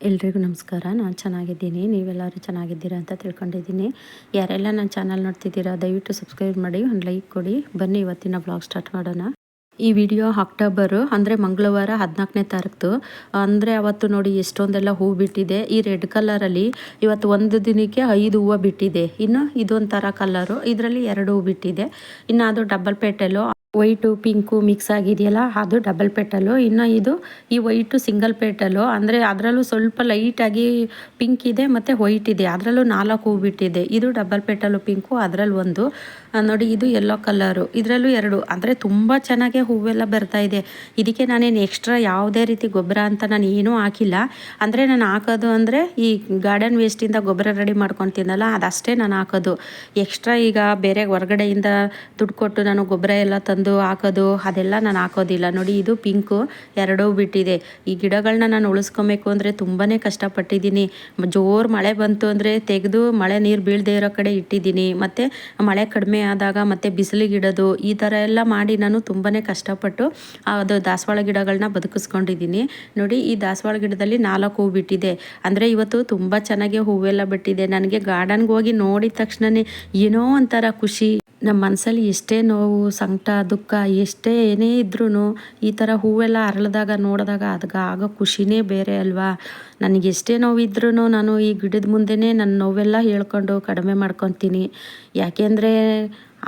ಎಲ್ರಿಗೂ ನಮಸ್ಕಾರ. ನಾನು ಚೆನ್ನಾಗಿದ್ದೀನಿ. ನೀವೆಲ್ಲರೂ ಚೆನ್ನಾಗಿದ್ದೀರಾ ಅಂತ ತಿಳ್ಕೊಂಡಿದ್ದೀನಿ. ಯಾರೆಲ್ಲ ನನ್ನ ಚಾನಲ್ ನೋಡ್ತಿದ್ದೀರಾ, ದಯವಿಟ್ಟು ಸಬ್ಸ್ಕ್ರೈಬ್ ಮಾಡಿ, ಒಂದು ಲೈಕ್ ಕೊಡಿ. ಬನ್ನಿ ಇವತ್ತಿನ ಬ್ಲಾಗ್ ಸ್ಟಾರ್ಟ್ ಮಾಡೋಣ. ಈ ವಿಡಿಯೋ ಅಕ್ಟೋಬರು ಅಂದರೆ ಮಂಗಳವಾರ ಹದಿನಾಲ್ಕನೇ ತಾರೀಕು. ಅಂದರೆ ಅವತ್ತು ನೋಡಿ ಎಷ್ಟೊಂದೆಲ್ಲ ಹೂ ಬಿಟ್ಟಿದೆ. ಈ ರೆಡ್ ಕಲರಲ್ಲಿ ಇವತ್ತು ಒಂದು ದಿನಕ್ಕೆ ಐದು ಹೂವು ಬಿಟ್ಟಿದೆ. ಇನ್ನು ಇದೊಂಥರ ಕಲರು ಇದರಲ್ಲಿ ಎರಡು ಹೂ ಬಿಟ್ಟಿದೆ. ಇನ್ನು ಅದು double petal white, pink mix ಆಗಿದೆಯಲ್ಲ, ಅದು ಡಬಲ್ ಪೆಟಲು ಇನ್ನು ಇದು ಈ ವೈಟು ಸಿಂಗಲ್ ಪೆಟಲು ಅಂದರೆ ಅದರಲ್ಲೂ ಸ್ವಲ್ಪ ಲೈಟಾಗಿ ಪಿಂಕ್ ಇದೆ ಮತ್ತು ವೈಟ್ ಇದೆ. ಅದರಲ್ಲೂ ನಾಲ್ಕು ಹೂ ಬಿಟ್ಟಿದೆ ಇದು ಡಬಲ್ ಪೆಟಲು ಪಿಂಕು, ಅದರಲ್ಲಿ ಒಂದು. ನೋಡಿ, ಇದು ಯೆಲ್ಲೋ ಕಲರು ಇದರಲ್ಲೂ ಎರಡು. ಅಂದರೆ ತುಂಬ ಚೆನ್ನಾಗೆ ಹೂವೆಲ್ಲ ಬರ್ತಾ ಇದೆ. ಇದಕ್ಕೆ ನಾನೇನು ಎಕ್ಸ್ಟ್ರಾ ಯಾವುದೇ ರೀತಿ ಗೊಬ್ಬರ ಅಂತ ನಾನು ಏನೂ ಹಾಕಿಲ್ಲ. ಅಂದರೆ ನಾನು ಹಾಕೋದು ಅಂದರೆ ಈ ಗಾರ್ಡನ್ ವೇಸ್ಟಿಂದ ಗೊಬ್ಬರ ರೆಡಿ ಮಾಡ್ಕೊತೀನಲ್ಲ ಅದಷ್ಟೇ ನಾನು ಹಾಕೋದು. ಎಕ್ಸ್ಟ್ರಾ ಈಗ ಬೇರೆ ಹೊರಗಡೆಯಿಂದ ದುಡ್ಡು ಕೊಟ್ಟು ನಾನು ಗೊಬ್ಬರ ಎಲ್ಲ ತಂದು ತಂದು ಹಾಕೋದು, ಅದೆಲ್ಲ ನಾನು ಹಾಕೋದಿಲ್ಲ. ನೋಡಿ, ಇದು ಪಿಂಕು, ಎರಡೂ ಬಿಟ್ಟಿದೆ. ಈ ಗಿಡಗಳನ್ನ ನಾನು ಉಳಿಸ್ಕೊಬೇಕು ಅಂದರೆ ತುಂಬಾ ಕಷ್ಟಪಟ್ಟಿದ್ದೀನಿ. ಜೋರು ಮಳೆ ಬಂತು ಅಂದರೆ ತೆಗೆದು ಮಳೆ ನೀರು ಬೀಳದೆ ಇರೋ ಕಡೆ ಇಟ್ಟಿದ್ದೀನಿ. ಮತ್ತು ಮಳೆ ಕಡಿಮೆ ಆದಾಗ ಮತ್ತು ಬಿಸಿಲಿಗಿಡೋದು ಈ ಥರ ಎಲ್ಲ ಮಾಡಿ ನಾನು ತುಂಬಾ ಕಷ್ಟಪಟ್ಟು ಅದು ದಾಸವಾಳ ಗಿಡಗಳನ್ನ ಬದುಕಿಸ್ಕೊಂಡಿದ್ದೀನಿ. ನೋಡಿ, ಈ ದಾಸವಾಳ ಗಿಡದಲ್ಲಿ ನಾಲ್ಕು ಹೂ ಬಿಟ್ಟಿದೆ. ಅಂದರೆ ಇವತ್ತು ತುಂಬ ಚೆನ್ನಾಗಿ ಹೂವೆಲ್ಲ ಬಿಟ್ಟಿದೆ. ನನಗೆ ಗಾರ್ಡನ್ಗೆ ಹೋಗಿ ನೋಡಿದ ತಕ್ಷಣವೇ ಏನೋ ಒಂಥರ ಖುಷಿ. ನಮ್ಮ ಮನಸ್ಸಲ್ಲಿ ಎಷ್ಟೇ ನೋವು, ಸಂಕಟ, ದುಃಖ, ಎಷ್ಟೇ ಏನೇ ಇದ್ರೂ ಈ ಥರ ಹೂವೆಲ್ಲ ಅರಳಿದಾಗ, ನೋಡಿದಾಗ ಅದಕ್ಕೆ ಆಗೋ ಖುಷಿನೇ ಬೇರೆ ಅಲ್ವಾ? ನನಗೆ ಎಷ್ಟೇ ನೋವಿದ್ರೂ ನಾನು ಈ ಗಿಡದ ಮುಂದೆನೇ ನನ್ನ ನೋವೆಲ್ಲ ಹೇಳ್ಕೊಂಡು ಕಡಿಮೆ ಮಾಡ್ಕೊತೀನಿ. ಯಾಕೆಂದರೆ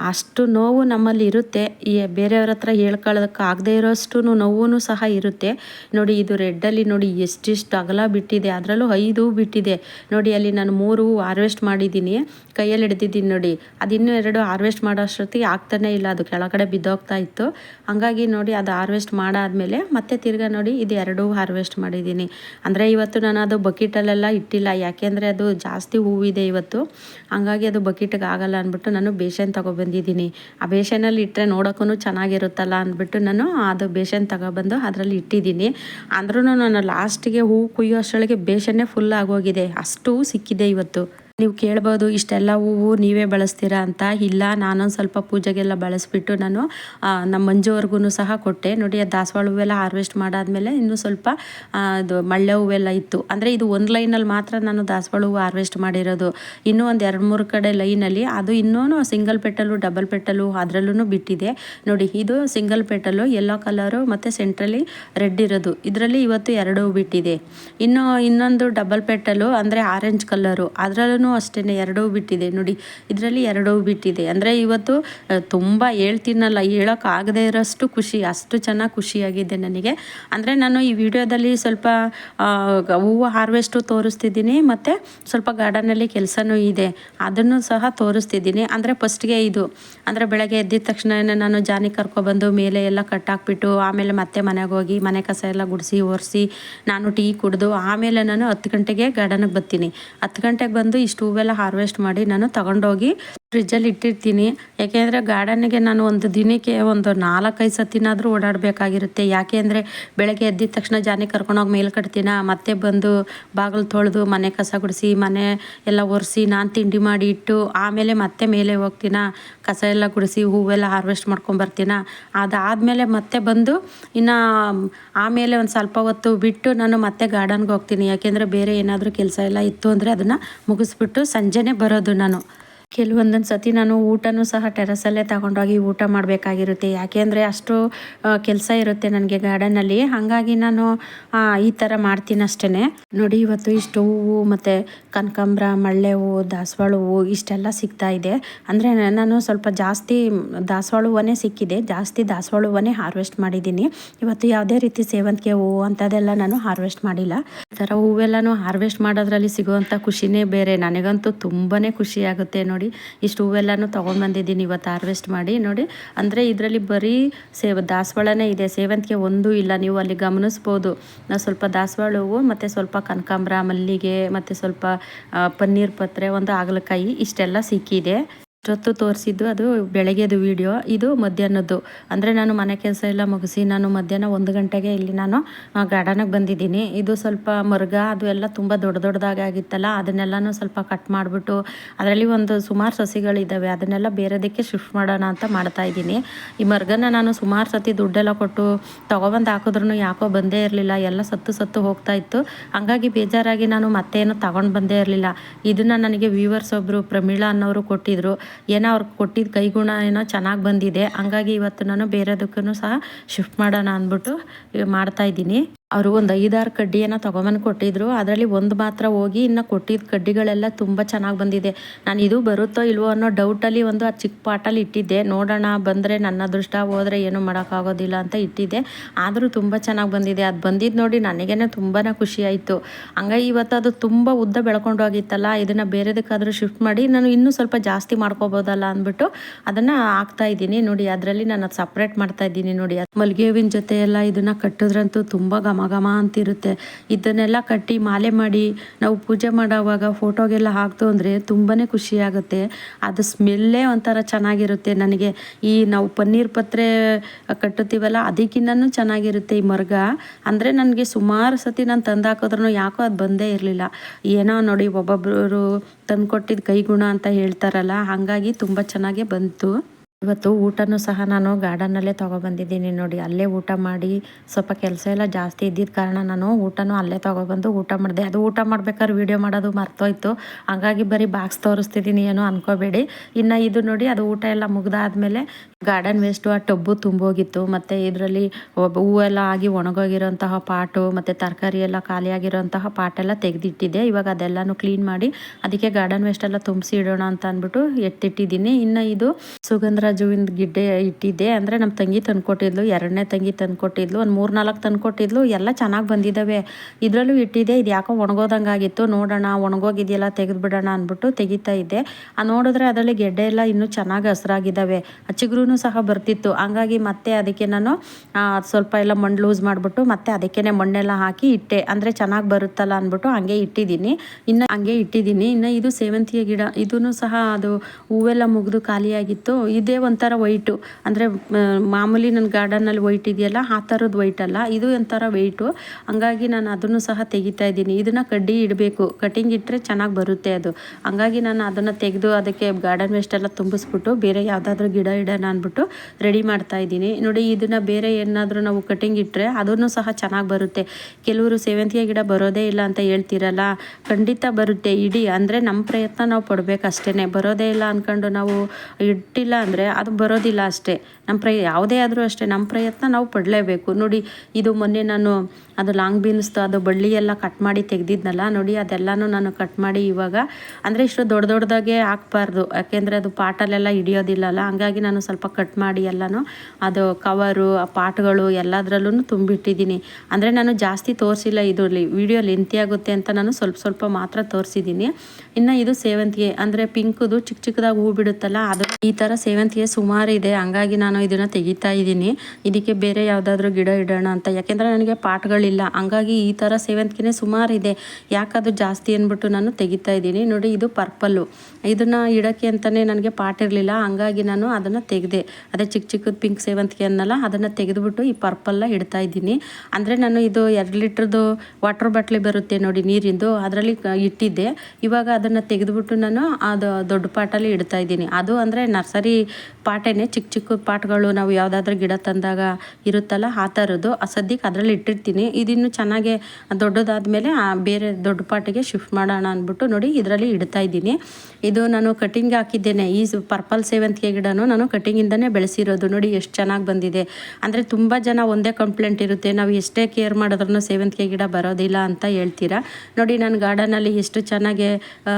ಅಷ್ಟು ನೋವು ನಮ್ಮಲ್ಲಿ ಇರುತ್ತೆ. ಈ ಬೇರೆಯವ್ರ ಹತ್ರ ಹೇಳ್ಕೊಳ್ಳೋದಕ್ಕೆ ಆಗದೆ ಇರೋಷ್ಟು ನೋವು ಸಹ ಇರುತ್ತೆ. ನೋಡಿ, ಇದು ರೆಡ್ಡಲ್ಲಿ ನೋಡಿ ಎಷ್ಟಿಷ್ಟು ಅಗಲ ಬಿಟ್ಟಿದೆ. ಅದರಲ್ಲೂ ಐದು ಬಿಟ್ಟಿದೆ. ನೋಡಿ, ಅಲ್ಲಿ ನಾನು ಮೂರು ಹಾರ್ವೆಸ್ಟ್ ಮಾಡಿದ್ದೀನಿ. ಕೈಯಲ್ಲಿ ಹಿಡ್ದಿದ್ದೀನಿ ನೋಡಿ. ಅದು ಇನ್ನೂ ಎರಡು ಹಾರ್ವೆಸ್ಟ್ ಮಾಡೋ ಅಷ್ಟೊತ್ತಿಗೆ ಆಗ್ತಾನೆ ಇಲ್ಲ. ಅದು ಕೆಳಗಡೆ ಬಿದ್ದೋಗ್ತಾ ಇತ್ತು. ಹಾಗಾಗಿ ನೋಡಿ ಅದು ಹಾರ್ವೆಸ್ಟ್ ಮಾಡಾದಮೇಲೆ ಮತ್ತೆ ತಿರ್ಗಾ ನೋಡಿ ಇದು ಎರಡೂ ಹಾರ್ವೆಸ್ಟ್ ಮಾಡಿದ್ದೀನಿ. ಅಂದರೆ ಇವತ್ತು ನಾನು ಅದು ಬಕೆಟಲ್ಲೆಲ್ಲ ಇಟ್ಟಿಲ್ಲ. ಯಾಕೆಂದರೆ ಅದು ಜಾಸ್ತಿ ಹೂವಿದೆ ಇವತ್ತು. ಹಂಗಾಗಿ ಅದು ಬಕೆಟ್ಗೆ ಆಗಲ್ಲ ಅಂದ್ಬಿಟ್ಟು ನಾನು ಬೇಷನ್ ತೊಗೊಬಂದಿದ್ದೀನಿ. ಬಂದಿದ್ದೀನಿ ಆ ಬೇಷನಲ್ಲಿ ಇಟ್ಟರೆ ನೋಡೋಕ್ಕೂ ಚೆನ್ನಾಗಿರುತ್ತಲ್ಲ ಅಂದ್ಬಿಟ್ಟು ನಾನು ಅದು ಬೇಷನ್ ತಗೊಬಂದು ಅದರಲ್ಲಿ ಇಟ್ಟಿದ್ದೀನಿ. ಅಂದ್ರೂ ನಾನು ಲಾಸ್ಟಿಗೆ ಹೂ ಕುಯ್ಯೋ ಅಷ್ಟರೊಳಗೆ ಬೇಷನ್ನೇ ಫುಲ್ ಆಗೋಗಿದೆ. ಅಷ್ಟು ಸಿಕ್ಕಿದೆ ಇವತ್ತು. ನೀವು ಕೇಳ್ಬೋದು, ಇಷ್ಟೆಲ್ಲ ಹೂವು ನೀವೇ ಬಳಸ್ತೀರಾ ಅಂತ. ಇಲ್ಲ, ನಾನೊಂದು ಸ್ವಲ್ಪ ಪೂಜೆಗೆಲ್ಲ ಬಳಸಿಬಿಟ್ಟು ನಾನು ನಮ್ಮ ಮಂಜುವರ್ಗೂ ಸಹ ಕೊಟ್ಟೆ. ನೋಡಿ, ಆ ದಾಸವಾಳ ಹೂವೆಲ್ಲ ಹಾರ್ವೆಸ್ಟ್ ಮಾಡಾದ್ಮೇಲೆ ಇನ್ನೂ ಸ್ವಲ್ಪ ಅದು ಮಳ್ಳೆ ಹೂವೆಲ್ಲ ಇತ್ತು. ಅಂದರೆ ಇದು ಒಂದು ಲೈನಲ್ಲಿ ಮಾತ್ರ ನಾನು ದಾಸವಾಳ ಹೂವು ಹಾರ್ವೆಸ್ಟ್ ಮಾಡಿರೋದು. ಇನ್ನೂ ಒಂದು ಎರಡು ಮೂರು ಕಡೆ ಲೈನಲ್ಲಿ, ಅದು ಇನ್ನೂ ಸಿಂಗಲ್ ಪೆಟಲು ಡಬಲ್ ಪೆಟಲು ಅದರಲ್ಲೂ ಬಿಟ್ಟಿದೆ. ನೋಡಿ, ಇದು ಸಿಂಗಲ್ ಪೆಟಲು ಯೆಲ್ಲೋ ಕಲರು ಮತ್ತು ಸೆಂಟ್ರಲ್ಲಿ ರೆಡ್ ಇರೋದು. ಇದರಲ್ಲಿ ಇವತ್ತು ಎರಡು ಬಿಟ್ಟಿದೆ. ಇನ್ನು ಇನ್ನೊಂದು ಡಬಲ್ ಪೆಟಲು ಅಂದರೆ ಆರೆಂಜ್ ಕಲರು ಅದರಲ್ಲೂ ಅಷ್ಟೇ ಎರಡೂ ಬಿಟ್ಟಿದೆ. ನೋಡಿ, ಇದರಲ್ಲಿ ಎರಡೂ ಬಿಟ್ಟಿದೆ. ಅಂದರೆ ಇವತ್ತು ತುಂಬ ಹೇಳ್ತೀನಲ್ಲ ಹೇಳೋಕ್ಕಾಗದೇ ಇರೋಷ್ಟು ಖುಷಿ, ಅಷ್ಟು ಚೆನ್ನಾಗಿ ಖುಷಿಯಾಗಿದೆ ನನಗೆ. ಅಂದರೆ ನಾನು ಈ ವಿಡಿಯೋದಲ್ಲಿ ಸ್ವಲ್ಪ ಹೂವು ಹಾರ್ವೆಸ್ಟು ತೋರಿಸ್ತಿದ್ದೀನಿ, ಮತ್ತು ಸ್ವಲ್ಪ ಗಾರ್ಡನಲ್ಲಿ ಕೆಲಸನೂ ಇದೆ. ಅದನ್ನು ಸಹ ತೋರಿಸ್ತಿದ್ದೀನಿ. ಅಂದರೆ ಫಸ್ಟ್ಗೆ ಇದು, ಅಂದರೆ ಬೆಳಗ್ಗೆ ಎದ್ದಿದ ತಕ್ಷಣ ನಾನು ಜಾನಿ ಕರ್ಕೊಬಂದು ಮೇಲೆ ಎಲ್ಲ ಕಟ್ಟಾಕ್ಬಿಟ್ಟು, ಆಮೇಲೆ ಮತ್ತೆ ಮನೆಗೆ ಹೋಗಿ, ಮನೆ ಕಸ ಎಲ್ಲ ಗುಡಿಸಿ, ಒರೆಸಿ, ನಾನು ಟೀ ಕುಡಿದು, ಆಮೇಲೆ ನಾನು ಹತ್ತು ಗಂಟೆಗೆ ಗಾರ್ಡನಿಗೆ ಬರ್ತೀನಿ. ಹತ್ತು ಗಂಟೆಗೆ ಬಂದು ಇಷ್ಟು ಹೂವೆಲ್ಲ ಹಾರ್ವೆಸ್ಟ್ ಮಾಡಿ ನಾನು ತಗೊಂಡೋಗಿ ಫ್ರಿಜ್ಜಲ್ಲಿ ಇಟ್ಟಿರ್ತೀನಿ. ಯಾಕೆಂದರೆ ಗಾರ್ಡನ್ಗೆ ನಾನು ಒಂದು ದಿನಕ್ಕೆ ಒಂದು ನಾಲ್ಕೈದು ಸತಿನಾದರೂ ಓಡಾಡಬೇಕಾಗಿರುತ್ತೆ. ಯಾಕೆ ಅಂದರೆ ಬೆಳಗ್ಗೆ ಎದ್ದಿದ ತಕ್ಷಣ ಜಾನಿ ಕರ್ಕೊಂಡೋಗಿ ಮೇಲೆ ಕಟ್ತೀನ? ಮತ್ತೆ ಬಂದು ಬಾಗಿಲು ತೊಳೆದು ಮನೆ ಕಸ ಗುಡಿಸಿ, ಮನೆ ಎಲ್ಲ ಒರೆಸಿ, ನಾನು ತಿಂಡಿ ಮಾಡಿ ಇಟ್ಟು ಆಮೇಲೆ ಮತ್ತೆ ಮೇಲೆ ಹೋಗ್ತೀನ? ಕಸ ಎಲ್ಲ ಗುಡಿಸಿ, ಹೂವೆಲ್ಲ ಹಾರ್ವೆಸ್ಟ್ ಮಾಡ್ಕೊಂಬರ್ತೀನ ಅದಾದಮೇಲೆ ಮತ್ತೆ ಬಂದು ಇನ್ನು ಆಮೇಲೆ ಒಂದು ಸ್ವಲ್ಪ ಹೊತ್ತು ಬಿಟ್ಟು ನಾನು ಮತ್ತೆ ಗಾರ್ಡನ್ಗೆ ಹೋಗ್ತೀನಿ. ಯಾಕೆಂದರೆ ಬೇರೆ ಏನಾದರೂ ಕೆಲಸ ಎಲ್ಲ ಇತ್ತು ಅಂದರೆ ಅದನ್ನು ಮುಗಿಸ್ಬಿಟ್ಟು ಸಂಜೆನೇ ಬರೋದು ನಾನು. ಕೆಲವೊಂದೊಂದು ಸತಿ ನಾನು ಊಟನೂ ಸಹ ಟೆರಸಲ್ಲೇ ತಗೊಂಡೋಗಿ ಊಟ ಮಾಡಬೇಕಾಗಿರುತ್ತೆ. ಯಾಕೆ ಅಂದರೆ ಅಷ್ಟು ಕೆಲಸ ಇರುತ್ತೆ ನನಗೆ ಗಾರ್ಡನಲ್ಲಿ ಹಾಗಾಗಿ ನಾನು ಈ ಥರ ಮಾಡ್ತೀನಿ ಅಷ್ಟೇ ನೋಡಿ, ಇವತ್ತು ಇಷ್ಟು ಹೂವು ಮತ್ತು ಕನಕಾಂಬ್ರ, ಮಳ್ಳೆ ಹೂವು ದಾಸವಾಳ ಹೂವು ಇಷ್ಟೆಲ್ಲ ಸಿಗ್ತಾ ಇದೆ. ಅಂದರೆ ನಾನು ಸ್ವಲ್ಪ ಜಾಸ್ತಿ ದಾಸವಾಳ ಹೂವನೇ ಸಿಕ್ಕಿದೆ. ಜಾಸ್ತಿ ದಾಸವಾಳ ಹೂವನೇ ಹಾರ್ವೆಸ್ಟ್ ಮಾಡಿದ್ದೀನಿ. ಇವತ್ತು ಯಾವುದೇ ರೀತಿ ಸೇವಂತಿಗೆ ಹೂವು ಅಂಥದ್ದೆಲ್ಲ ನಾನು ಹಾರ್ವೆಸ್ಟ್ ಮಾಡಿಲ್ಲ. ಈ ಥರ ಹೂವೆಲ್ಲನೂ ಹಾರ್ವೆಸ್ಟ್ ಮಾಡೋದ್ರಲ್ಲಿ ಸಿಗುವಂಥ ಖುಷಿನೇ ಬೇರೆ. ನನಗಂತೂ ತುಂಬಾ ಖುಷಿ ಆಗುತ್ತೆ ನೋಡಿ. ನೋಡಿ. ಇಷ್ಟು ಹೂವೆಲ್ಲನೂ ತೊಗೊಂಡು ಬಂದಿದ್ದೀನಿ ಇವತ್ತು ಹಾರ್ವೆಸ್ಟ್ ಮಾಡಿ. ನೋಡಿ, ಅಂದರೆ ಇದರಲ್ಲಿ ಬರೀ ಸೇವ, ದಾಸವಾಳನೇ ಇದೆ. ಸೇವಂತಿಗೆ ಒಂದೂ ಇಲ್ಲ. ನೀವು ಅಲ್ಲಿ ಗಮನಿಸ್ಬೋದು. ನಾವು ಸ್ವಲ್ಪ ದಾಸವಾಳ ಹೂವು, ಮತ್ತು ಸ್ವಲ್ಪ ಕನಕಾಂಬ್ರ, ಮಲ್ಲಿಗೆ, ಮತ್ತು ಸ್ವಲ್ಪ ಪನ್ನೀರ್ ಪತ್ರೆ, ಒಂದು ಹಾಗಲಕಾಯಿ ಇಷ್ಟೆಲ್ಲ ಸಿಕ್ಕಿದೆ. ಇಷ್ಟೊತ್ತು ತೋರಿಸಿದ್ದು ಅದು ಬೆಳಗ್ಗೆದು ವಿಡಿಯೋ ಇದು ಮಧ್ಯಾಹ್ನದ್ದು. ಅಂದರೆ ನಾನು ಮನೆ ಕೆಲಸ ಎಲ್ಲ ಮುಗಿಸಿ ನಾನು ಮಧ್ಯಾಹ್ನ ಒಂದು ಗಂಟೆಗೆ ಇಲ್ಲಿ ನಾನು ಗಾರ್ಡನಿಗೆ ಬಂದಿದ್ದೀನಿ. ಇದು ಸ್ವಲ್ಪ ಮರ್ಗ, ಅದು ಎಲ್ಲ ತುಂಬ ದೊಡ್ಡ ದೊಡ್ಡದಾಗಿ ಆಗಿತ್ತಲ್ಲ, ಅದನ್ನೆಲ್ಲನೂ ಸ್ವಲ್ಪ ಕಟ್ ಮಾಡಿಬಿಟ್ಟು ಅದರಲ್ಲಿ ಒಂದು ಸುಮಾರು ಸಸಿಗಳಿದ್ದಾವೆ ಅದನ್ನೆಲ್ಲ ಬೇರೆದಕ್ಕೆ ಶಿಫ್ಟ್ ಮಾಡೋಣ ಅಂತ ಮಾಡ್ತಾ ಇದ್ದೀನಿ. ಈ ಮರ್ಗನ ನಾನು ಸುಮಾರು ಸತಿ ದುಡ್ಡೆಲ್ಲ ಕೊಟ್ಟು ತೊಗೊಬಂದು ಹಾಕಿದ್ರೂ ಯಾಕೋ ಬಂದೇ ಇರಲಿಲ್ಲ, ಎಲ್ಲ ಸತ್ತು ಸತ್ತು ಹೋಗ್ತಾ ಇತ್ತು. ಹಂಗಾಗಿ ಬೇಜಾರಾಗಿ ನಾನು ಮತ್ತೇನು ತಗೊಂಡು ಬಂದೇ ಇರಲಿಲ್ಲ. ಇದನ್ನು ನನಗೆ ವ್ಯೂವರ್ಸ್ ಒಬ್ಬರು ಪ್ರಮೀಳಾ ಅನ್ನೋರು ಕೊಟ್ಟಿದ್ರು. ಏನೋ ಅವ್ರಿಗೆ ಕೊಟ್ಟಿದ್ದ ಕೈಗುಣ ಏನೋ ಚೆನ್ನಾಗಿ ಬಂದಿದೆ. ಹಂಗಾಗಿ ಇವತ್ತು ನಾನು ಬೇರೆದಕ್ಕೂ ಸಹ ಶಿಫ್ಟ್ ಮಾಡೋಣ ಅಂದ್ಬಿಟ್ಟು ಮಾಡ್ತಾ ಇದ್ದೀನಿ. ಅವರು ಒಂದು ಐದಾರು ಕಡ್ಡಿಯನ್ನು ತೊಗೊಂಬಂದು ಕೊಟ್ಟಿದ್ರು. ಅದರಲ್ಲಿ ಒಂದು ಮಾತ್ರ ಹೋಗಿ ಇನ್ನು ಕೊಟ್ಟಿದ್ದ ಕಡ್ಡಿಗಳೆಲ್ಲ ತುಂಬ ಚೆನ್ನಾಗಿ ಬಂದಿದೆ. ನಾನು ಇದು ಬರುತ್ತೋ ಇಲ್ವೋ ಅನ್ನೋ ಡೌಟಲ್ಲಿ ಒಂದು ಆ ಚಿಕ್ಕ ಪಾಟಲ್ಲಿ ಇಟ್ಟಿದ್ದೆ. ನೋಡೋಣ, ಬಂದರೆ ನನ್ನ ಅದೃಷ್ಟ ಹೋದರೆ ಏನೂ ಮಾಡೋಕ್ಕಾಗೋದಿಲ್ಲ ಅಂತ ಇಟ್ಟಿದ್ದೆ. ಆದರೂ ತುಂಬ ಚೆನ್ನಾಗಿ ಬಂದಿದೆ. ಅದು ಬಂದಿದ್ದು ನೋಡಿ ನನಗೇನೆ ತುಂಬಾ ಖುಷಿಯಾಯಿತು ಹಂಗೆ ಹಂಗಾಗಿ ಇವತ್ತು ಅದು ತುಂಬ ಉದ್ದ ಬೆಳ್ಕೊಂಡು ಹೋಗಿತ್ತಲ್ಲ, ಇದನ್ನು ಬೇರೆದಕ್ಕಾದರೂ ಶಿಫ್ಟ್ ಮಾಡಿ ನಾನು ಇನ್ನೂ ಸ್ವಲ್ಪ ಜಾಸ್ತಿ ಮಾಡ್ಕೋಬೋದಲ್ಲ ಅಂದ್ಬಿಟ್ಟು ಅದನ್ನು ಹಾಕ್ತಾ ಇದ್ದೀನಿ. ನೋಡಿ, ಅದರಲ್ಲಿ ನಾನು ಅದು ಸಪ್ರೇಟ್ ಮಾಡ್ತಾ ಇದ್ದೀನಿ. ನೋಡಿ ಮಲ್ಲಿಗೆ ಹೂವಿನ ಜೊತೆ ಎಲ್ಲ ಇದನ್ನು ಕಟ್ಟಿದ್ರಂತೂ ತುಂಬ ಗಮ ಘಮ ಅಂತಿರುತ್ತೆ. ಇದನ್ನೆಲ್ಲ ಕಟ್ಟಿ ಮಾಲೆ ಮಾಡಿ ನಾವು ಪೂಜೆ ಮಾಡೋವಾಗ ಫೋಟೋಗೆಲ್ಲ ಹಾಕ್ತು ಅಂದರೆ ತುಂಬಾ ಖುಷಿಯಾಗುತ್ತೆ. ಅದು ಸ್ಮೆಲ್ಲೇ ಒಂಥರ ಚೆನ್ನಾಗಿರುತ್ತೆ ನನಗೆ. ಈ ನಾವು ಪನ್ನೀರ್ ಪತ್ರೆ ಕಟ್ಟುತ್ತೀವಲ್ಲ, ಅದಕ್ಕಿಂತನೂ ಚೆನ್ನಾಗಿರುತ್ತೆ ಈ ಮರ್ಗ. ಅಂದರೆ ನನಗೆ ಸುಮಾರು ಸತಿ ನಾನು ತಂದು ಯಾಕೋ ಅದು ಬಂದೇ ಇರಲಿಲ್ಲ. ಏನೋ ನೋಡಿ ಒಬ್ಬೊಬ್ಬರು ತಂದು ಕೊಟ್ಟಿದ್ದು ಕೈಗುಣ ಅಂತ ಹೇಳ್ತಾರಲ್ಲ, ಹಾಗಾಗಿ ತುಂಬ ಚೆನ್ನಾಗೇ ಬಂತು. ಇವತ್ತು ಊಟನೂ ಸಹ ನಾನು ಗಾರ್ಡನ್ನಲ್ಲೇ ತೊಗೊಬಂದಿದ್ದೀನಿ ನೋಡಿ, ಅಲ್ಲೇ ಊಟ ಮಾಡಿ ಸ್ವಲ್ಪ ಕೆಲಸ ಎಲ್ಲ ಜಾಸ್ತಿ ಇದ್ದಿದ್ದ ಕಾರಣ ನಾನು ಊಟನೂ ಅಲ್ಲೇ ತೊಗೊಬಂದು ಊಟ ಮಾಡಿದೆ. ಅದು ಊಟ ಮಾಡ್ಬೇಕಾದ್ರೆ ವೀಡಿಯೋ ಮಾಡೋದು ಮರ್ತೋಯ್ತು. ಹಾಗಾಗಿ ಬರೀ ಬಾಕ್ಸ್ ತೋರಿಸ್ತಿದ್ದೀನಿ ಏನೋ ಅನ್ಕೋಬೇಡಿ. ಇನ್ನು ಇದು ನೋಡಿ, ಅದು ಊಟ ಎಲ್ಲ ಮುಗ್ದಾದ್ಮೇಲೆ ಗಾರ್ಡನ್ ವೇಸ್ಟು ಆ ಟಬ್ಬು ತುಂಬೋಗಿತ್ತು. ಮತ್ತು ಇದರಲ್ಲಿ ಹೂವೆಲ್ಲ ಆಗಿ ಒಣಗೋಗಿರೋಂತಹ ಪಾಟು, ಮತ್ತು ತರಕಾರಿ ಎಲ್ಲ ಖಾಲಿಯಾಗಿರೋಂತಹ ಪಾಟೆಲ್ಲ ತೆಗೆದಿಟ್ಟಿದ್ದೆ. ಇವಾಗ ಅದೆಲ್ಲನೂ ಕ್ಲೀನ್ ಮಾಡಿ ಅದಕ್ಕೆ ಗಾರ್ಡನ್ ವೇಸ್ಟೆಲ್ಲ ತುಂಬಿಸಿ ಇಡೋಣ ಅಂತ ಅಂದ್ಬಿಟ್ಟು ಎತ್ತಿಟ್ಟಿದ್ದೀನಿ. ಇನ್ನು ಇದು ಸುಗಂಧ ಹೂವಿನ ಗಿಡ್ಡೆ ಇಟ್ಟಿದ್ದೆ. ಅಂದರೆ ನಮ್ಮ ತಂಗಿ ತಂದ್ಕೊಟ್ಟಿದ್ಲು ಎರಡನೇ ತಂಗಿ ತಂದುಕೊಟ್ಟಿದ್ಲು ಒಂದು ಮೂರು ನಾಲ್ಕು ತಂದುಕೊಟ್ಟಿದ್ಲು ಎಲ್ಲ ಚೆನ್ನಾಗಿ ಬಂದಿದ್ದಾವೆ ಇದರಲ್ಲೂ ಇಟ್ಟಿದ್ದೆ, ಇದು ಯಾಕೋ ಒಣಗೋದಂಗಾಗಿತ್ತು, ನೋಡೋಣ, ಒಣಗೋಗಿದೆಯಲ್ಲ, ತೆಗೆದುಬಿಡೋಣ ಅಂದ್ಬಿಟ್ಟು ತೆಗಿತಾ ಇದ್ದೆ. ನೋಡಿದ್ರೆ ಅದರಲ್ಲಿ ಗೆಡ್ಡೆ ಎಲ್ಲ ಇನ್ನೂ ಚೆನ್ನಾಗಿ ಹಸ್ರಾಗಿದ್ದಾವೆ ಹಚ್ಚಿಗ್ರೂ ಸಹ ಬರ್ತಿತ್ತು. ಹಂಗಾಗಿ ಮತ್ತೆ ಅದಕ್ಕೆ ನಾನು ಸ್ವಲ್ಪ ಎಲ್ಲ ಮಣ್ಣು ಲೂಸ್ ಮಾಡಿಬಿಟ್ಟು ಮತ್ತೆ ಅದಕ್ಕೇ ಮಣ್ಣೆಲ್ಲ ಹಾಕಿ ಇಟ್ಟೆ. ಅಂದರೆ ಚೆನ್ನಾಗಿ ಬರುತ್ತಲ್ಲ ಅಂದ್ಬಿಟ್ಟು ಹಂಗೆ ಇಟ್ಟಿದ್ದೀನಿ. ಇನ್ನು ಹಂಗೆ ಇಟ್ಟಿದ್ದೀನಿ. ಇನ್ನು ಇದು ಸೇವಂತಿಗೆ ಗಿಡ ಇದೂ ಸಹ ಅದು ಹೂವೆಲ್ಲ ಮುಗಿದು ಖಾಲಿಯಾಗಿತ್ತು. ಇದೇ ಒಂಥರ ವೈಟು ಅಂದರೆ ಮಾಮೂಲಿ ನನ್ನ ಗಾರ್ಡನಲ್ಲಿ ವೈಟ್ ಇದೆಯಲ್ಲ, ಆ ಥರದ್ದು ವೈಟ್ ಅಲ್ಲ. ಇದು ಒಂಥರ ವೈಟು ಹಂಗಾಗಿ ನಾನು ಅದನ್ನು ಸಹ ತೆಗಿತಾ ಇದ್ದೀನಿ. ಇದನ್ನು ಕಡ್ಡಿ ಇಡಬೇಕು. ಕಟಿಂಗ್ ಇಟ್ಟರೆ ಚೆನ್ನಾಗಿ ಬರುತ್ತೆ ಅದು. ಹಂಗಾಗಿ ನಾನು ಅದನ್ನು ತೆಗೆದು ಅದಕ್ಕೆ ಗಾರ್ಡನ್ ವೇಸ್ಟ್ ಎಲ್ಲ ತುಂಬಿಸ್ಬಿಟ್ಟು, ಬೇರೆ ಯಾವುದಾದ್ರೂ ಗಿಡ ಇಡೋಣ ಅಂದ್ಬಿಟ್ಟು ರೆಡಿ ಮಾಡ್ತಾ ಇದ್ದೀನಿ. ನೋಡಿ, ಇದನ್ನು ಬೇರೆ ಏನಾದರೂ ನಾವು ಕಟಿಂಗ್ ಇಟ್ಟರೆ ಅದನ್ನು ಸಹ ಚೆನ್ನಾಗಿ ಬರುತ್ತೆ. ಕೆಲವರು ಸೇವಂತಿಗೆ ಗಿಡ ಬರೋದೇ ಇಲ್ಲ ಅಂತ ಹೇಳ್ತಿರಲ್ಲ. ಖಂಡಿತ ಬರುತ್ತೆ. ಇಡೀ. ಅಂದರೆ ನಮ್ಮ ಪ್ರಯತ್ನ ನಾವು ಪಡಬೇಕಷ್ಟೇ ಬರೋದೇ ಇಲ್ಲ ಅಂದ್ಕೊಂಡು ನಾವು ಇಟ್ಟಿಲ್ಲ ಅಂದರೆ ಅದು ಬರೋದಿಲ್ಲ ಅಷ್ಟೇ. ನಮ್ಮ ಪ್ರಯ, ಯಾವುದೇ ಆದರೂ ಅಷ್ಟೇ ನಮ್ಮ ಪ್ರಯತ್ನ ನಾವು ಪಡಲೇಬೇಕು. ನೋಡಿ, ಇದು ಮೊನ್ನೆ ನಾನು ಅದು ಲಾಂಗ್ ಬೀನ್ಸ್ದು ಅದು ಬಳ್ಳಿ ಎಲ್ಲ ಕಟ್ ಮಾಡಿ ತೆಗೆದಿದ್ನಲ್ಲ, ನೋಡಿ, ಅದೆಲ್ಲನೂ ನಾನು ಕಟ್ ಮಾಡಿ ಇವಾಗ, ಅಂದರೆ ಇಷ್ಟು ದೊಡ್ಡ ದೊಡ್ಡದಾಗೆ ಹಾಕ್ಬಾರ್ದು. ಯಾಕೆಂದರೆ ಅದು ಪಾಟಲ್ಲೆಲ್ಲ ಹಿಡಿಯೋದಿಲ್ಲಲ್ಲ, ಹಂಗಾಗಿ ನಾನು ಸ್ವಲ್ಪ ಕಟ್ ಮಾಡಿ ಎಲ್ಲನೂ ಅದು ಕವರು, ಆ ಪಾಟ್ಗಳು ಎಲ್ಲದರಲ್ಲೂ ತುಂಬಿಟ್ಟಿದ್ದೀನಿ. ಅಂದರೆ ನಾನು ಜಾಸ್ತಿ ತೋರಿಸಿಲ್ಲ ಇದರಲ್ಲಿ. ವಿಡಿಯೋ ಲೆಂತಿ ಆಗುತ್ತೆ ಅಂತ ನಾನು ಸ್ವಲ್ಪ ಸ್ವಲ್ಪ ಮಾತ್ರ ತೋರಿಸಿದ್ದೀನಿ. ಇನ್ನು ಇದು ಸೇವಂತಿಗೆ, ಅಂದರೆ ಪಿಂಕುದು ಚಿಕ್ಕ ಚಿಕ್ಕದಾಗಿ ಹೂ ಬಿಡುತ್ತಲ್ಲ ಅದು ಈ ಥರ ಸೇವಂತಿಗೆ ಸುಮಾರು ಇದೆ. ಹಂಗಾಗಿ ನಾನು ಇದನ್ನು ತೆಗಿತಾ ಇದ್ದೀನಿ. ಇದಕ್ಕೆ ಬೇರೆ ಯಾವುದಾದ್ರೂ ಗಿಡ ಇಡೋಣ ಅಂತ. ಯಾಕೆಂದರೆ ನನಗೆ ಪಾಟ್ಗಳಿಲ್ಲ. ಹಂಗಾಗಿ ಈ ಥರ ಸೇವಂತಿಗೆನೇ ಸುಮಾರು ಇದೆ. ಯಾಕದು ಜಾಸ್ತಿ ಅಂದ್ಬಿಟ್ಟು ನಾನು ತೆಗಿತಾ ಇದ್ದೀನಿ. ನೋಡಿ, ಇದು ಪರ್ಪಲ್ಲು. ಇದನ್ನು ಇಡೋಕ್ಕೆ ಅಂತಲೇ ನನಗೆ ಪಾಟ್ ಇರಲಿಲ್ಲ. ಹಂಗಾಗಿ ನಾನು ಅದನ್ನು ತೆಗೆದೆ. ಅದೇ ಚಿಕ್ಕ ಚಿಕ್ಕದ ಪಿಂಕ್ ಸೇವಂತಿಗೆ ಅನ್ನಲ್ಲ, ಅದನ್ನು ತೆಗೆದುಬಿಟ್ಟು ಈ ಪರ್ಪಲ್ಲ ಇಡ್ತಾ ಇದ್ದೀನಿ. ಅಂದರೆ ನಾನು ಇದು ಎರಡು ಲೀಟ್ರದ್ದು ವಾಟರ್ ಬಾಟ್ಲಿ ಬರುತ್ತೆ ನೋಡಿ ನೀರಿಂದು. ಅದರಲ್ಲಿ ಇಟ್ಟಿದ್ದೆ. ಇವಾಗ ಅದನ್ನು ತೆಗೆದುಬಿಟ್ಟು ನಾನು ಅದು ದೊಡ್ಡ ಪಾಟಲ್ಲಿ ಇಡ್ತಾ ಇದ್ದೀನಿ. ಅದು ಅಂದರೆ ನರ್ಸರಿ ಪಾಟೇನೆ ಚಿಕ್ಕ ಚಿಕ್ಕ ಪಾಟ್ಗಳು ನಾವು ಯಾವುದಾದ್ರೂ ಗಿಡ ತಂದಾಗ ಇರುತ್ತಲ್ಲ ಆ ಥರದ್ದು. ಸದ್ಯಕ್ಕೆ ಅದರಲ್ಲಿ ಇಟ್ಟಿರ್ತೀನಿ. ಇದಿನ್ನು ಚೆನ್ನಾಗೆ ದೊಡ್ಡದಾದ್ಮೇಲೆ ಬೇರೆ ದೊಡ್ಡ ಪಾಟಿಗೆ ಶಿಫ್ಟ್ ಮಾಡೋಣ ಅಂದ್ಬಿಟ್ಟು ನೋಡಿ ಇದರಲ್ಲಿ ಇಡ್ತಾ ಇದ್ದೀನಿ. ಇದು ನಾನು ಕಟಿಂಗ್ ಹಾಕಿದ್ದೇನೆ. ಈ ಪರ್ಪಲ್ ಸೇವಂತಿಗೆ ಗಿಡನೂ ನಾನು ಕಟಿಂಗಿಂದನೇ ಬೆಳೆಸಿರೋದು. ನೋಡಿ ಎಷ್ಟು ಚೆನ್ನಾಗಿ ಬಂದಿದೆ. ಅಂದರೆ ತುಂಬ ಜನ ಒಂದೇ ಕಂಪ್ಲೇಂಟ್ ಇರುತ್ತೆ. ನಾವು ಎಷ್ಟೇ ಕೇರ್ ಮಾಡಿದ್ರೂ ಸೇವಂತಿಗೆ ಗಿಡ ಬರೋದಿಲ್ಲ ಅಂತ ಹೇಳ್ತೀರಾ. ನೋಡಿ ನಾನು ಗಾರ್ಡನಲ್ಲಿ ಎಷ್ಟು ಚೆನ್ನಾಗೆ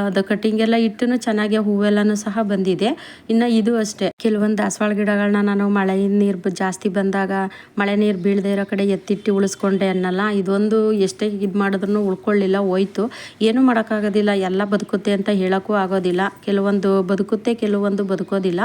ಅದು ಕಟಿಂಗ್ ಎಲ್ಲ ಇಟ್ಟು ಚೆನ್ನಾಗಿ ಹೂವೆಲ್ಲನೂ ಸಹ ಬಂದಿದೆ. ಇನ್ನು ಇದು ಅಷ್ಟೇ. ಕೆಲವೊಂದು ದಾಸವಾಳ ಗಿಡಗಳನ್ನ ನಾನು ಮಳೆ ನೀರು ಜಾಸ್ತಿ ಬಂದಾಗ ಮಳೆ ನೀರು ಬೀಳದೇ ಇರೋ ಕಡೆ ಎತ್ತಿಟ್ಟು ಉಳಿಸ್ಕೊಂಡೆ ಅನ್ನಲ್ಲ. ಇದೊಂದು ಎಷ್ಟೇ ಇದು ಮಾಡಿದ್ರು ಉಳ್ಕೊಳ್ಳಿಲ್ಲ, ಹೋಯ್ತು. ಏನೂ ಮಾಡೋಕ್ಕಾಗೋದಿಲ್ಲ, ಎಲ್ಲ ಬದುಕುತ್ತೆ ಅಂತ ಹೇಳೋಕ್ಕೂ ಆಗೋದಿಲ್ಲ. ಕೆಲವೊಂದು ಬದುಕುತ್ತೆ, ಕೆಲವೊಂದು ಬದುಕೋದಿಲ್ಲ.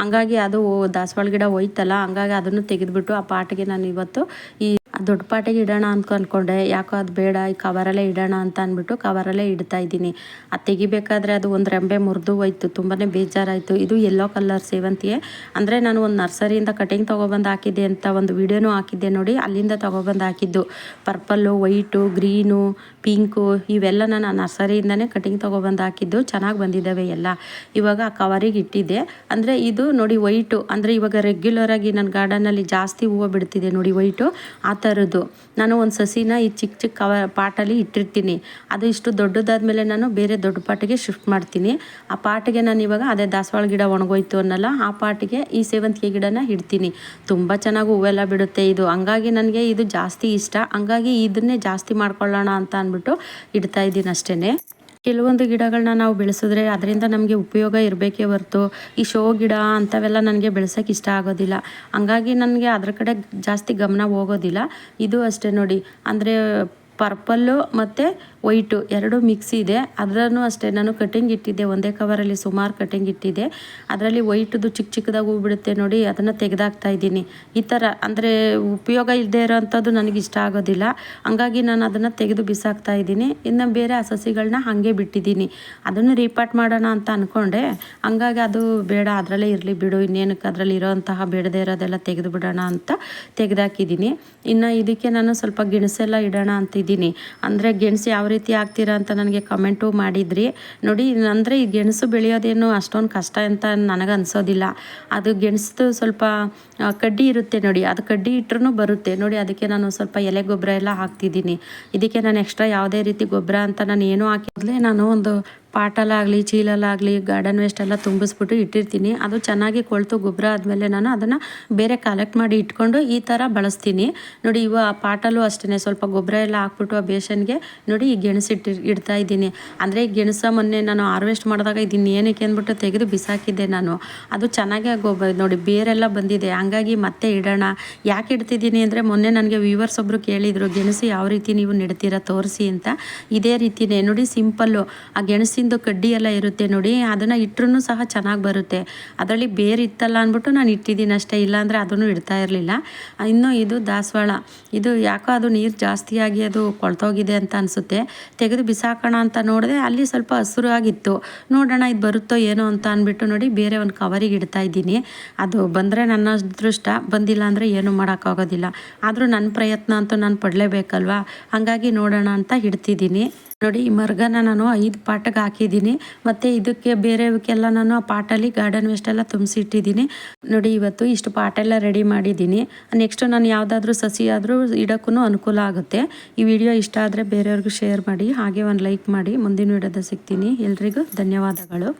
ಹಂಗಾಗಿ ಅದು ದಾಸವಾಳ ಗಿಡ ಹೋಯ್ತಲ್ಲ, ಹಂಗಾಗಿ ಅದನ್ನು ತೆಗೆದುಬಿಟ್ಟು ಆ ಪಾಟಿಗೆ ನಾನು ಇವತ್ತು ಈ ದೊಡ್ಡ ಪಾಟಿಗೆ ಇಡೋಣ ಅಂತ ಅಂದ್ಕೊಂಡೆ ಯಾಕೋ ಅದು ಬೇಡ, ಈ ಕವರಲ್ಲೇ ಇಡೋಣ ಅಂತ ಅಂದ್ಬಿಟ್ಟು ಕವರಲ್ಲೇ ಇಡ್ತಾ ಇದ್ದೀನಿ. ಅದು ತೆಗಿಬೇಕಾದ್ರೆ ಅದು ಒಂದು ರೆಂಬೆ ಮುರಿದು ಹೋಯ್ತು ತುಂಬಾ ಬೇಜಾರಾಯಿತು. ಇದು ಯೆಲ್ಲೋ ಕಲರ್ ಸೇವಂತಿಗೆ ಅಂದರೆ ನಾನು ಒಂದು ನರ್ಸರಿಯಿಂದ ಕಟಿಂಗ್ ತೊಗೊಬಂದು ಹಾಕಿದ್ದೆ ಅಂತ ಒಂದು ವಿಡಿಯೋನೂ ಹಾಕಿದ್ದೆ ನೋಡಿ, ಅಲ್ಲಿಂದ ತೊಗೊಬಂದು ಹಾಕಿದ್ದು. ಪರ್ಪಲ್ಲು, ವೈಟು, ಗ್ರೀನು, ಪಿಂಕು, ಇವೆಲ್ಲ ನಾನು ನರ್ಸರಿಯಿಂದನೇ ಕಟಿಂಗ್ ತೊಗೊಬಂದು ಹಾಕಿದ್ದು. ಚೆನ್ನಾಗಿ ಬಂದಿದ್ದಾವೆ ಎಲ್ಲ. ಇವಾಗ ಆ ಕವರಿಗೆ ಇಟ್ಟಿದ್ದೆ. ಅಂದರೆ ಇದು ನೋಡಿ ವೈಟು. ಅಂದರೆ ಇವಾಗ ರೆಗ್ಯುಲರಾಗಿ ನನ್ನ ಗಾರ್ಡನಲ್ಲಿ ಜಾಸ್ತಿ ಹೂವು ಬಿಡ್ತಿದೆ ನೋಡಿ ವೈಟು. ಆ ಥರದ್ದು ನಾನು ಒಂದು ಸಸಿನ ಈ ಚಿಕ್ಕ ಚಿಕ್ಕ ಕವ ಪಾಟಲ್ಲಿ ಇಟ್ಟಿರ್ತೀನಿ. ಅದು ಇಷ್ಟು ದೊಡ್ಡದಾದ್ಮೇಲೆ ನಾನು ಬೇರೆ ದೊಡ್ಡ ಪಾಟಿಗೆ ಶಿಫ್ಟ್ ಮಾಡ್ತೀನಿ. ಆ ಪಾಟಿಗೆ ನಾನು ಇವಾಗ ಅದೇ ದಾಸವಾಳ ಗಿಡ ಒಣಗೋಯ್ತು ಅನ್ನಲ್ಲ, ಆ ಪಾಟಿಗೆ ಈ ಸೇವಂತಿಗೆ ಗಿಡನ ಇಡ್ತೀನಿ. ತುಂಬ ಚೆನ್ನಾಗಿ ಹೂವೆಲ್ಲ ಬಿಡುತ್ತೆ ಇದು. ಹಂಗಾಗಿ ನನಗೆ ಇದು ಜಾಸ್ತಿ ಇಷ್ಟ. ಹಂಗಾಗಿ ಇದನ್ನೇ ಜಾಸ್ತಿ ಮಾಡ್ಕೊಳ್ಳೋಣ ಅಂತ ಅಂದ್ಬಿಟ್ಟು ಇಡ್ತಾ ಇದ್ದೀನಿ ಅಷ್ಟೇ ಕೆಲವೊಂದು ಗಿಡಗಳನ್ನ ನಾವು ಬೆಳೆಸಿದ್ರೆ ಅದರಿಂದ ನಮಗೆ ಉಪಯೋಗ ಇರಬೇಕೇ ಹೊರ್ತು. ಈ ಶೋ ಗಿಡ ಅಂಥವೆಲ್ಲ ನನಗೆ ಬೆಳೆಸೋಕೆ ಇಷ್ಟ ಆಗೋದಿಲ್ಲ. ಹಂಗಾಗಿ ನನಗೆ ಅದ್ರ ಕಡೆ ಜಾಸ್ತಿ ಗಮನ ಹೋಗೋದಿಲ್ಲ. ಇದು ಅಷ್ಟೇ ನೋಡಿ. ಅಂದರೆ ಪರ್ಪಲ್ಲು ಮತ್ತು ವೈಟು ಎರಡು ಮಿಕ್ಸ್ ಇದೆ. ಅದರಲ್ಲೂ ಅಷ್ಟೇ, ನಾನು ಕಟಿಂಗ್ ಇಟ್ಟಿದ್ದೆ. ಒಂದೇ ಕವರಲ್ಲಿ ಸುಮಾರು ಕಟಿಂಗ್ ಇಟ್ಟಿದ್ದೆ. ಅದರಲ್ಲಿ ವೈಟ್ದು ಚಿಕ್ಕ ಚಿಕ್ಕದಾಗಿ ಹೂ ಬಿಡುತ್ತೆ ನೋಡಿ, ಅದನ್ನು ತೆಗೆದಾಕ್ತಾ ಇದ್ದೀನಿ. ಈ ಥರ ಅಂದರೆ ಉಪಯೋಗ ಇಲ್ಲದೆ ಇರೋವಂಥದ್ದು ನನಗೆ ಇಷ್ಟ ಆಗೋದಿಲ್ಲ. ಹಂಗಾಗಿ ನಾನು ಅದನ್ನು ತೆಗೆದು ಬಿಸಾಕ್ತಾ ಇದ್ದೀನಿ. ಇನ್ನು ಬೇರೆ ಆ ಸಸಿಗಳನ್ನ ಹಾಗೆ ಬಿಟ್ಟಿದ್ದೀನಿ. ಅದನ್ನು ರೀಪಾಟ್ ಮಾಡೋಣ ಅಂತ ಅಂದ್ಕೊಂಡೆ ಹಂಗಾಗಿ ಅದು ಬೇಡ, ಅದರಲ್ಲೇ ಇರಲಿ ಬಿಡು. ಇನ್ನೇನಕ್ಕೆ ಅದರಲ್ಲಿ ಇರೋವಂತಹ ಬೇಡದೇ ಇರೋದೆಲ್ಲ ತೆಗೆದು ಬಿಡೋಣ ಅಂತ ತೆಗೆದಾಕಿದ್ದೀನಿ. ಇನ್ನು ಇದಕ್ಕೆ ನಾನು ಸ್ವಲ್ಪ ಗೆಣಸೆಲ್ಲ ಇಡೋಣ ಅಂತಿದ್ದೀನಿ. ಅಂದರೆ ಗೆಣಸು ಯಾವ ರೀತಿ ಆಗ್ತೀರಾ ಅಂತ ನನಗೆ ಕಮೆಂಟು ಮಾಡಿದ್ರಿ. ನೋಡಿ ಅಂದರೆ ಈ ಗೆಣಸು ಬೆಳೆಯೋದೇನು ಅಷ್ಟೊಂದು ಕಷ್ಟ ಅಂತ ನನಗೆ ಅನ್ಸೋದಿಲ್ಲ ಅದು ಗೆಣಸು ಸ್ವಲ್ಪ ಕಡ್ಡಿ ಇರುತ್ತೆ ನೋಡಿ, ಅದು ಕಡ್ಡಿ ಇಟ್ಟರು ಬರುತ್ತೆ. ನೋಡಿ, ಅದಕ್ಕೆ ನಾನು ಸ್ವಲ್ಪ ಎಲೆ ಗೊಬ್ಬರ ಎಲ್ಲ ಹಾಕ್ತಿದ್ದೀನಿ. ಇದಕ್ಕೆ ನಾನು ಎಕ್ಸ್ಟ್ರಾ ಯಾವುದೇ ರೀತಿ ಗೊಬ್ಬರ ಅಂತ ನಾನು ಏನೂ ಹಾಕಿದ್ಲೇ ನಾನು ಒಂದು ಪಾಟಲ್ಲಾಗಲಿ, ಚೀಲಲ್ಲಾಗಲಿ ಗಾರ್ಡನ್ ವೇಸ್ಟ್ ಎಲ್ಲ ತುಂಬಿಸ್ಬಿಟ್ಟು ಇಟ್ಟಿರ್ತೀನಿ. ಅದು ಚೆನ್ನಾಗಿ ಕೊಳ್ತು ಗೊಬ್ಬರ ಆದಮೇಲೆ ನಾನು ಅದನ್ನು ಬೇರೆ ಕಲೆಕ್ಟ್ ಮಾಡಿ ಇಟ್ಕೊಂಡು ಈ ಥರ ಬಳಸ್ತೀನಿ. ನೋಡಿ, ಇವ ಆ ಪಾಟಲ್ಲೂ ಅಷ್ಟೇ ಸ್ವಲ್ಪ ಗೊಬ್ಬರ ಎಲ್ಲ ಹಾಕ್ಬಿಟ್ಟು ಆ ಬೇಷನ್ಗೆ ನೋಡಿ ಈ ಗೆಣಸು ಇಟ್ಟಿ, ಇಡ್ತಾ ಇದ್ದೀನಿ. ಅಂದರೆ ಈ ಗೆಣಸ ಮೊನ್ನೆ ನಾನು ಹಾರ್ವೆಸ್ಟ್ ಮಾಡಿದಾಗ ಇದನ್ನು ಏನಕ್ಕೆ ಅಂದ್ಬಿಟ್ಟು ತೆಗೆದು ಬಿಸಾಕಿದ್ದೆ ನಾನು. ಅದು ಚೆನ್ನಾಗೇ ಗೊಬ್ಬರ, ನೋಡಿ ಬೇರೆಲ್ಲ ಬಂದಿದೆ. ಹಂಗಾಗಿ ಮತ್ತೆ ಇಡೋಣ. ಯಾಕೆ ಇಡ್ತಿದ್ದೀನಿ ಅಂದರೆ ಮೊನ್ನೆ ನನಗೆ ವ್ಯೂವರ್ಸ್ ಒಬ್ಬರು ಕೇಳಿದರು, ಗೆಣಸು ಯಾವ ರೀತಿ ನೀವು ನೆಡ್ತೀರಾ, ತೋರಿಸಿ ಅಂತ. ಇದೇ ರೀತಿಯೇ ನೋಡಿ ಸಿಂಪಲ್ಲು ಆ ಗೆಣಸಿನ ಕಡ್ಡಿ ಎಲ್ಲ ಇರುತ್ತೆ ನೋಡಿ, ಅದನ್ನು ಇಟ್ಟರೂ ಸಹ ಚೆನ್ನಾಗಿ ಬರುತ್ತೆ. ಅದರಲ್ಲಿ ಬೇರೆ ಇತ್ತಲ್ಲ ಅಂದ್ಬಿಟ್ಟು ನಾನು ಇಟ್ಟಿದ್ದೀನಿ ಅಷ್ಟೇ, ಇಲ್ಲಾಂದರೆ ಅದನ್ನು ಇಡ್ತಾ ಇರಲಿಲ್ಲ. ಇನ್ನೂ ಇದು ದಾಸವಾಳ. ಇದು ಯಾಕೋ ಅದು ನೀರು ಜಾಸ್ತಿಯಾಗಿ ಅದು ಕೊಳ್ತೋಗಿದೆ ಅಂತ ಅನಿಸುತ್ತೆ. ತೆಗೆದು ಬಿಸಾಕೋಣ ಅಂತ ನೋಡಿದೆ ಅಲ್ಲಿ ಸ್ವಲ್ಪ ಹಸಿರು ಆಗಿತ್ತು ನೋಡೋಣ ಇದು ಬರುತ್ತೋ ಏನೋ ಅಂತ ಅಂದ್ಬಿಟ್ಟು ನೋಡಿ ಬೇರೆ ಒಂದು ಕವರಿಗೆ ಇಡ್ತಾ ಇದ್ದೀನಿ. ಅದು ಬಂದರೆ ನನ್ನ ಅದೃಷ್ಟ, ಬಂದಿಲ್ಲ ಅಂದರೆ ಏನೂ ಮಾಡೋಕ್ಕಾಗೋದಿಲ್ಲ. ಆದರೂ ನನ್ನ ಪ್ರಯತ್ನ ಅಂತೂ ನಾನು ಪಡಲೇಬೇಕಲ್ವಾ? ಹಾಗಾಗಿ ನೋಡೋಣ ಅಂತ ಇಡ್ತಿದ್ದೀನಿ. ನೋಡಿ, ಈ ಮರ್ಗನ ನಾನು ಐದು ಪಾಟಗೆ ಹಾಕಿದ್ದೀನಿ. ಮತ್ತು ಇದಕ್ಕೆ ಬೇರೆವಕ್ಕೆಲ್ಲ ನಾನು ಆ ಪಾಟಲ್ಲಿ ಗಾರ್ಡನ್ ವೇಸ್ಟ್ ಎಲ್ಲ ತುಂಬಿಸಿಟ್ಟಿದ್ದೀನಿ. ನೋಡಿ, ಇವತ್ತು ಇಷ್ಟು ಪಾಟೆಲ್ಲ ರೆಡಿ ಮಾಡಿದ್ದೀನಿ. ನೆಕ್ಸ್ಟ್ ನಾನು ಯಾವುದಾದ್ರೂ ಸಸಿ ಆದರೂ ಇಡೋಕ್ಕೂ ಅನುಕೂಲ ಆಗುತ್ತೆ. ಈ ವಿಡಿಯೋ ಇಷ್ಟ ಆದರೆ ಬೇರೆಯವ್ರಿಗೂ ಶೇರ್ ಮಾಡಿ, ಹಾಗೆ ಒಂದು ಲೈಕ್ ಮಾಡಿ. ಮುಂದಿನ ವಿಡಿಯೋದ ಸಿಗ್ತೀನಿ. ಎಲ್ರಿಗೂ ಧನ್ಯವಾದಗಳು.